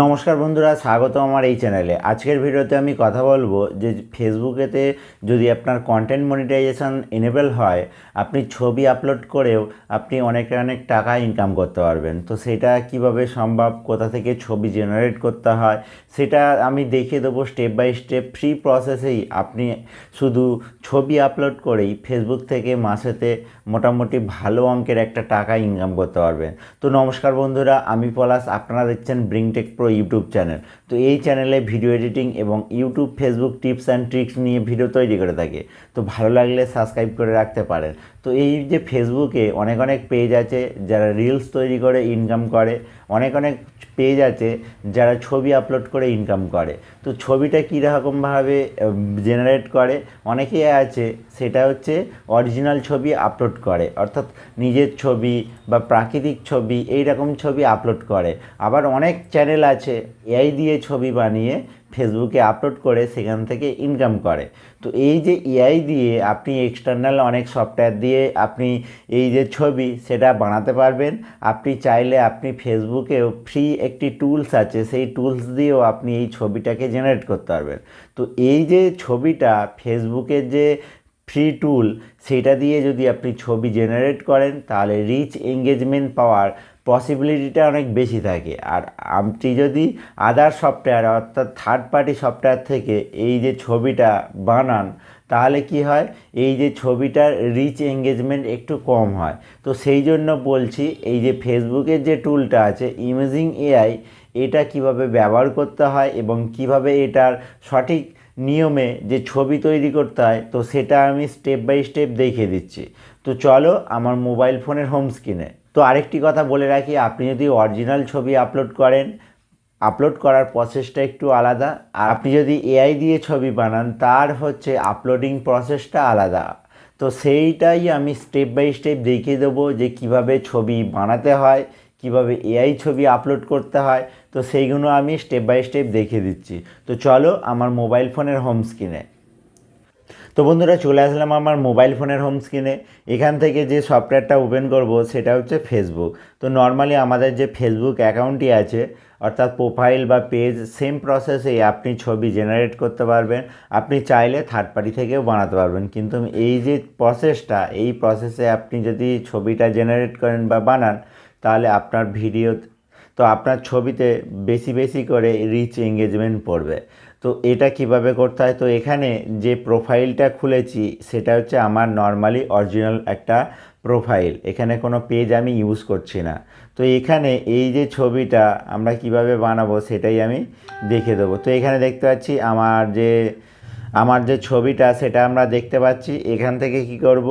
নমস্কার বন্ধুরা স্বাগত আমার এই চ্যানেলে। আজকের ভিডিওতে আমি কথা বলব যে ফেসবুকেতে যদি আপনার কন্টেন্ট মনিটাইজেশন এনেবল হয়, আপনি ছবি আপলোড করেও আপনি অনেক অনেক টাকা ইনকাম করতে পারবেন। তো সেটা কীভাবে সম্ভব, কোথা থেকে ছবি জেনারেট করতে হয়, সেটা আমি দেখিয়ে দেবো স্টেপ বাই স্টেপ ফ্রি প্রসেসেই আপনি শুধু ছবি আপলোড করেই ফেসবুক থেকে মাসেতে মোটামুটি ভালো অঙ্কের একটা টাকা ইনকাম করতে পারবেন। তো নমস্কার বন্ধুরা, আমি পলাশ, আপনারা দেখছেন ব্রিংটেক প্রো ইউটিউব চ্যানেল তো এই চ্যানেলে ভিডিও এডিটিং এবং YouTube, Facebook tips and tricks নিয়ে ভিডিও তৈরি করে থাকে। তো ভালো লাগলে সাবস্ক্রাইব করে রাখতে পারেন। তো এই যে ফেসবুকে অনেক অনেক পেজ আছে যারা রিলস তৈরি করে ইনকাম করে, অনেক অনেক পেজ আছে যারা ছবি আপলোড করে ইনকাম করে। তো ছবিটা কীরকমভাবে জেনারেট করে? অনেকেই আছে, সেটা হচ্ছে অরিজিনাল ছবি আপলোড করে। অর্থাৎ নিজের ছবি বা প্রাকৃতিক ছবি এই রকম ছবি আপলোড করে। আবার অনেক চ্যানেল আছে এআই দিয়ে ছবি বানিয়ে ফেসবুকে আপলোড করে সেখান থেকে ইনকাম করে। তো এই যে এআই দিয়ে আপনি এক্সটার্নাল অনেক সফটওয়্যার দিয়ে আপনি এই যে ছবি সেটা বানাতে পারবেন। আপনি চাইলে আপনি ফেসবুকেও ফ্রি একটি টুলস আছে, সেই টুলস দিয়েও আপনি এই ছবিটাকে জেনারেট করতে পারবেন। তো এই যে ছবিটা ফেসবুকের যে ফ্রি টুল সেটা দিয়ে যদি আপনি ছবি জেনারেট করেন, তাহলে রিচ এঙ্গেজমেন্ট পাওয়ার পসিবিলিটিটা অনেক বেশি থাকে। আর আপনি যদি আদার সফটওয়্যার অর্থাৎ থার্ড পার্টি সফটওয়্যার থেকে এই যে ছবিটা বানান, তাহলে কি হয়? এই যে ছবিটার রিচ এঙ্গেজমেন্ট একটু কম হয়। তো সেই জন্য বলছি, এই যে ফেসবুকের যে টুলটা আছে ইমেজিং এআই এটা কীভাবে ব্যবহার করতে হয় এবং কীভাবে এটার সঠিক নিয়মে যে ছবি তৈরি করতে হয়, তো সেটা আমি স্টেপ বাই স্টেপ দেখিয়ে দিচ্ছি। তো চলো আমার মোবাইল ফোনের হোম স্ক্রিনে তো আরেকটি কথা বলে রাখি, আপনি যদি অরিজিনাল ছবি আপলোড করেন আপলোড করার প্রসেসটা একটু আলাদা। আর আপনি যদি এআই দিয়ে ছবি বানান, তার হচ্ছে আপলোডিং প্রসেসটা আলাদা। তো সেইটাই আমি স্টেপ বাই স্টেপ দেখিয়ে দেবো যে কীভাবে ছবি বানাতে হয় কীভাবে এআই ছবি আপলোড করতে হয়, তো সেইগুলো আমি স্টেপ বাই স্টেপ দেখিয়ে দিচ্ছি। তো চলো আমার মোবাইল ফোনের হোম স্ক্রিনে তো বন্ধুরা চলে আসলাম আমার মোবাইল ফোনের হোম স্ক্রিনে এখান থেকে যে সফটওয়্যারটা ওপেন করব, সেটা হচ্ছে ফেসবুক তো নর্মালি আমাদের যে ফেসবুক অ্যাকাউন্টটি আছে, অর্থাৎ প্রোফাইল বা পেজ সেম প্রসেসেই আপনি ছবি জেনারেট করতে পারবেন। আপনি চাইলে থার্ড পার্টি থেকেও বানাতে পারবেন। কিন্তু এই যে প্রসেসটা এই প্রসেসে আপনি যদি ছবিটা জেনারেট করেন বা বানান তাহলে আপনার ভিডিও, তো আপনার ছবিতে বেশি বেশি করে রিচ এঙ্গেজমেন্ট পড়বে। তো এটা কীভাবে করতে হয়? তো এখানে যে প্রোফাইলটা খুলেছি, সেটা হচ্ছে আমার নর্মালি অরিজিনাল একটা প্রোফাইল এখানে কোনো পেজ আমি ইউজ করছি না। তো এখানে এই যে ছবিটা আমরা কীভাবে বানাবো, সেটাই আমি দেখে দেবো। তো এখানে দেখতে পাচ্ছি আমার যে আমার যে ছবিটা, সেটা আমরা দেখতে পাচ্ছি। এখান থেকে কি করব?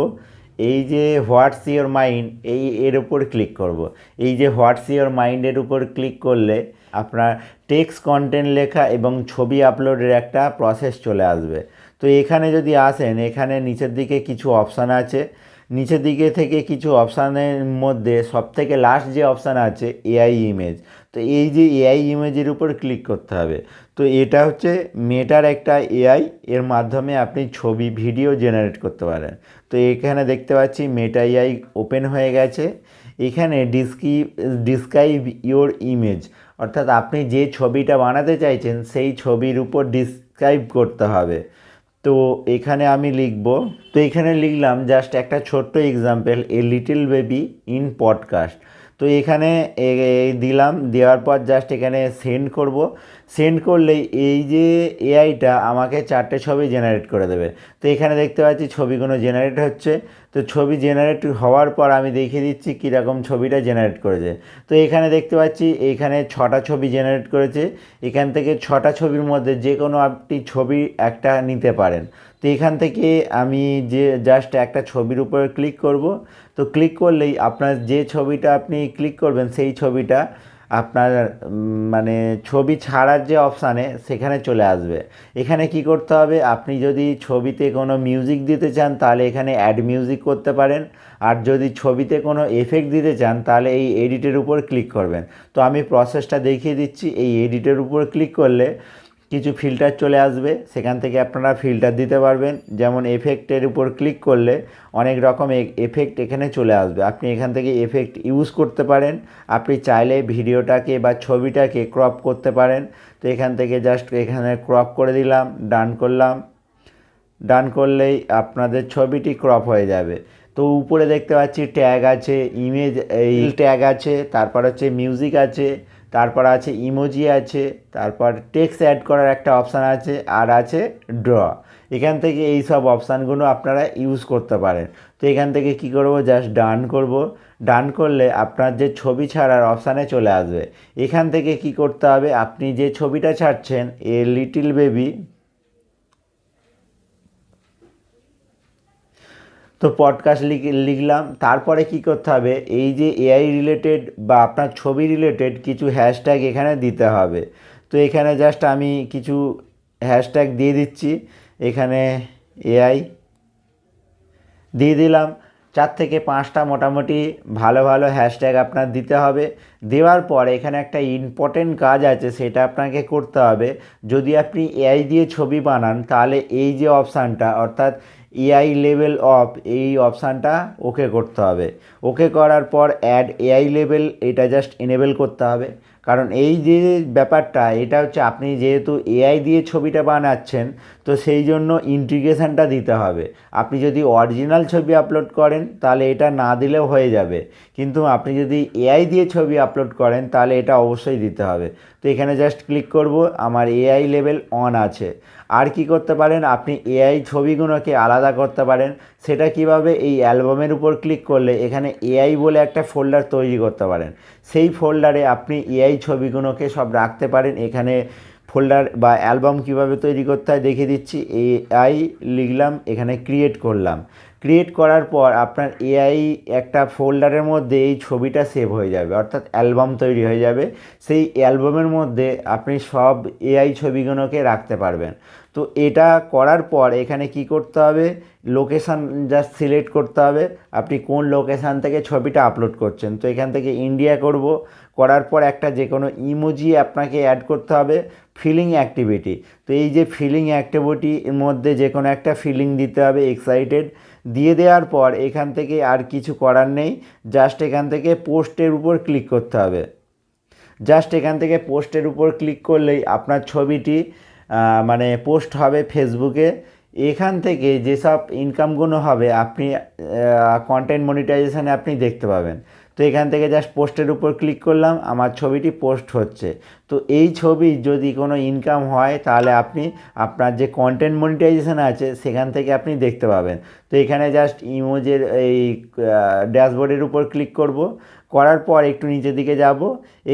এই যে হোয়াটস ইয়োর মাইন্ড এই এর উপর ক্লিক করব। এই যে হোয়াটস ইয়োর মাইন্ডের উপর ক্লিক করলে আপনার টেক্সট কন্টেন্ট লেখা এবং ছবি আপলোডের একটা প্রসেস চলে আসবে। তো এখানে যদি আসেন, এখানে নিচের দিকে কিছু অপশান আছে। নিচের দিকে থেকে কিছু অপশানের মধ্যে সবথেকে লাস্ট যে অপশান আছে এআই ইমেজ তো এই যে এআই ইমেজের উপর ক্লিক করতে হবে। তো এটা হচ্ছে মেটার একটা এআই এর মাধ্যমে আপনি ছবি, ভিডিও জেনারেট করতে পারেন। তো এখানে দেখতে পাচ্ছি মেটা এআই ওপেন হয়ে গেছে। এখানে ডিসক্রি ডিসক্রাইব ইওর ইমেজ অর্থাৎ আপনি যে ছবিটা বানাতে চাইছেন, সেই ছবির উপর ডিসক্রাইব করতে হবে। তো এখানে আমি লিখব, তো এখানে লিখলাম জাস্ট একটা ছোট্ট example a little baby in podcast তো এখানে দিলাম, দেওয়ার পর জাস্ট এখানে সেন্ড করব। সেন্ড করলেই এই যে এআইটা আমাকে চারটে ছবি জেনারেট করে দেবে। তো এখানে দেখতে পাচ্ছি ছবিগুলো জেনারেট হচ্ছে। তো ছবি জেনারেট হওয়ার পর আমি দেখিয়ে দিচ্ছি কীরকম ছবিটা জেনারেট করেছে। তো এখানে দেখতে পাচ্ছি এখানে ছটা ছবি জেনারেট করেছে। এখান থেকে ছটা ছবির মধ্যে যে কোনো আপনি ছবি একটা নিতে পারেন। তো এখান থেকে আমি যে জাস্ট একটা ছবির উপরে ক্লিক করব। তো ক্লিক করলেই আপনার যে ছবিটা আপনি ক্লিক করবেন, সেই ছবিটা আপনার মানে ছবি ছাড়ার যে অপশানে সেখানে চলে আসবে। এখানে কি করতে হবে? আপনি যদি ছবিতে কোনো মিউজিক দিতে চান, তাহলে এখানে অ্যাড মিউজিক করতে পারেন। আর যদি ছবিতে কোনো এফেক্ট দিতে চান, তাহলে এই এডিটের উপর ক্লিক করবেন। তো আমি প্রসেসটা দেখিয়ে দিচ্ছি। এই এডিটের উপর ক্লিক করলে কিছু ফিল্টার চলে আসবে, সেখান থেকে আপনারা ফিল্টার দিতে পারবেন। যেমন এফেক্টের উপর ক্লিক করলে অনেক রকম এফেক্ট এখানে চলে আসবে। আপনি এখান থেকে এফেক্ট ইউজ করতে পারেন। আপনি চাইলে ভিডিওটাকে বা ছবিটাকে ক্রপ করতে পারেন। তো এখান থেকে জাস্ট এখানে ক্রপ করে দিলাম ডান করলাম। ডান করলেই আপনাদের ছবিটি ক্রপ হয়ে যাবে। তো উপরে দেখতে পাচ্ছি ট্যাগ আছে ইমেজ এই ট্যাগ আছে, তারপর হচ্ছে মিউজিক আছে। তারপর আছে ইমোজি আছে, তারপর টেক্সট অ্যাড করার একটা অপশান আছে, আর আছে ড্র এখান থেকে এই সব অপশানগুলো আপনারা ইউজ করতে পারেন। তো এখান থেকে কি করব? জাস্ট ডান করব। ডান করলে আপনার যে ছবি ছাড়ার অপশানে চলে আসবে। এখান থেকে কি করতে হবে? আপনি যে ছবিটা ছাড়ছেন, এ লিটিল বেবি তো পডকাস্ট লিখলাম। তারপরে কি করতে হবে? এই যে এআই রিলেটেড বা আপনার ছবি রিলেটেড কিছু হ্যাশট্যাগ এখানে দিতে হবে। তো এখানে জাস্ট আমি কিছু হ্যাশট্যাগ দিয়ে দিচ্ছি। এখানে এআই দিয়ে দিলাম। চার থেকে পাঁচটা মোটামুটি ভালো ভালো হ্যাশট্যাগ আপনার দিতে হবে। দেওয়ার পর এখানে একটা ইম্পর্টেন্ট কাজ আছে, সেটা আপনাকে করতে হবে। যদি আপনি এআই দিয়ে ছবি বানান, তাহলে এই যে অপশানটা অর্থাৎ এআই লেভেল অফ এই অপশানটা ওকে করতে হবে। ওকে করার পর অ্যাড এআই লেভেল এটা জাস্ট এনেবেল করতে হবে। কারণ এই যে ব্যাপারটা, এটা হচ্ছে আপনি যেহেতু এআই দিয়ে ছবিটা বানাচ্ছেন, তো সেই জন্য ইন্টিগ্রেশনটা দিতে হবে। আপনি যদি অরিজিনাল ছবি আপলোড করেন, তাহলে এটা না দিলেও হয়ে যাবে। কিন্তু আপনি যদি এআই দিয়ে ছবি আপলোড করেন, তাহলে এটা অবশ্যই দিতে হবে। তো এখানে জাস্ট ক্লিক করব, আমার এআই লেভেল অন আছে। আর কি করতে পারেন? আপনি এআই ছবিগুলোকে আলাদা করতে পারেন। সেটা কীভাবে? এই অ্যালবামের উপর ক্লিক করলে এখানে এআই বলে একটা ফোল্ডার তৈরি করতে পারেন। সেই ফোল্ডারে আপনি এআই ছবিগুলোকে সব রাখতে পারেন। এখানে ফোল্ডার বা অ্যালবাম কীভাবে তৈরি করতে হয় দেখিয়ে দিচ্ছি। এআই লিখলাম, এখানে ক্রিয়েট করলাম। ক্রিয়েট করার পর আপনার এআই একটা ফোল্ডারের মধ্যে এই ছবিটা সেভ হয়ে যাবে, অর্থাৎ অ্যালবাম তৈরি হয়ে যাবে। সেই অ্যালবামের মধ্যে আপনি সব এআই ছবিগুলোকে রাখতে পারবেন। তো এটা করার পর এখানে কি করতে হবে? লোকেশান জাস্ট সিলেক্ট করতে হবে। আপনি কোন লোকেশান থেকে ছবিটা আপলোড করছেন? তো এখান থেকে ইন্ডিয়া করব। করার পর একটা যে কোনো ইমোজি আপনাকে অ্যাড করতে হবে। ফিলিং অ্যাক্টিভিটি তো এই যে ফিলিং অ্যাক্টিভিটির মধ্যে যে কোনো একটা ফিলিং দিতে হবে এক্সাইটেড দিয়ে দেওয়ার পর এখান থেকে আর কিছু করার নেই। জাস্ট এখান থেকে পোস্টের উপর ক্লিক করতে হবে। জাস্ট এখান থেকে পোস্টের উপর ক্লিক করলেই আপনার ছবিটি মানে পোস্ট হবে ফেসবুকে, এখান থেকে যেসব ইনকামগুলো হবে, আপনি কন্টেন্ট মনিটাইজেশানে আপনি দেখতে পাবেন। তো এখান থেকে জাস্ট পোস্টের উপর ক্লিক করলাম, আমার ছবিটি পোস্ট হচ্ছে। তো এই ছবি যদি কোনো ইনকাম হয়, তাহলে আপনি আপনার যে কন্টেন্ট মনিটাইজেশান আছে, সেখান থেকে আপনি দেখতে পাবেন। তো এখানে জাস্ট ইমোজের এই ড্যাশবোর্ডের উপর ক্লিক করব। করার পর একটু নিচের দিকে যাব।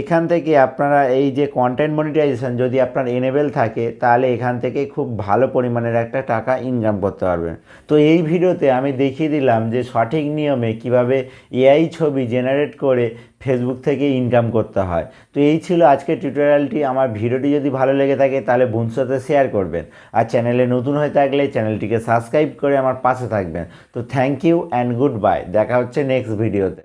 এখান থেকে আপনারা এই যে কন্টেন্ট মনিটাইজেশান যদি আপনার এনেবেল থাকে, তাহলে এখান থেকে খুব ভালো পরিমাণের একটা টাকা ইনকাম করতে পারবেন। তো এই ভিডিওতে আমি দেখিয়ে দিলাম যে সঠিক নিয়মে কীভাবে এআই ছবি জেনারেট করে ফেসবুক থেকে ইনকাম করতে হয়। তো এই ছিল আজকের টিউটোরিয়ালটি আমার ভিডিওটি যদি ভালো লেগে থাকে, তাহলে বন্ধুর সাথে শেয়ার করবেন। আর চ্যানেলে নতুন হয়ে থাকলে চ্যানেলটিকে সাবস্ক্রাইব করে আমার পাশে থাকবেন। তো thank you and good bye দেখা হচ্ছে নেক্সট ভিডিওতে